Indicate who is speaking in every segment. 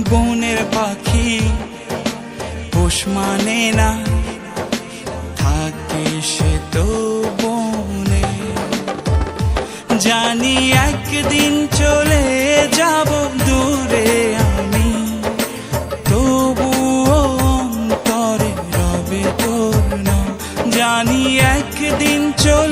Speaker 1: বনের পাখি, পোষ মানে না। থাকে সে তো বনে। জানি একদিন চলে যাব দূরে আমি, তবুও অন্তরে রবে তোর জানি একদিন চলে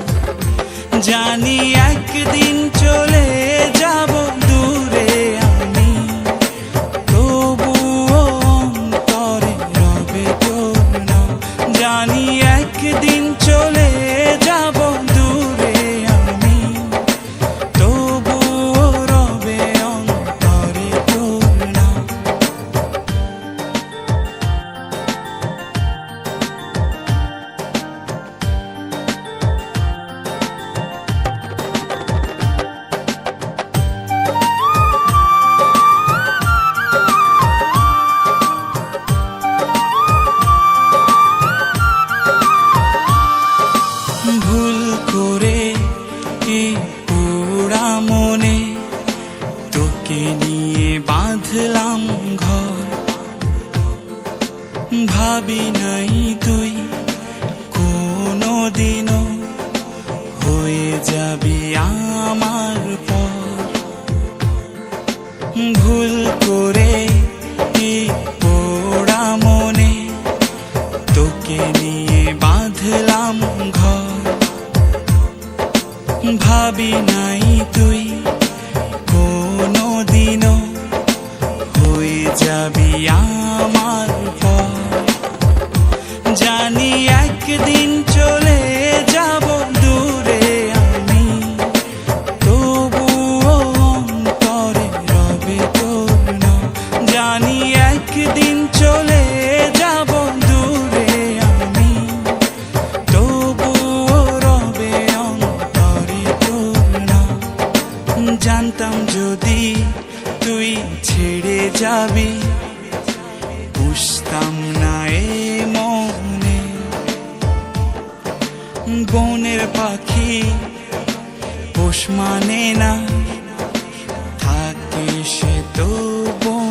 Speaker 1: জানি একদিন চলে যাব। বাঁধলাম ঘর। ভাবি নাই তুই কোনো দিনও হয়ে যাবি আমার পর। ভুল করে পোড়া মনে তোকে নিয়ে বাঁধলাম ঘর। ভাবি নাই তুই যাবি আমার জানি একদিন চলে যাবি? বুঝতাম না এ মনে। বনের পাখি পোষ মানে না থাকে সে তো বন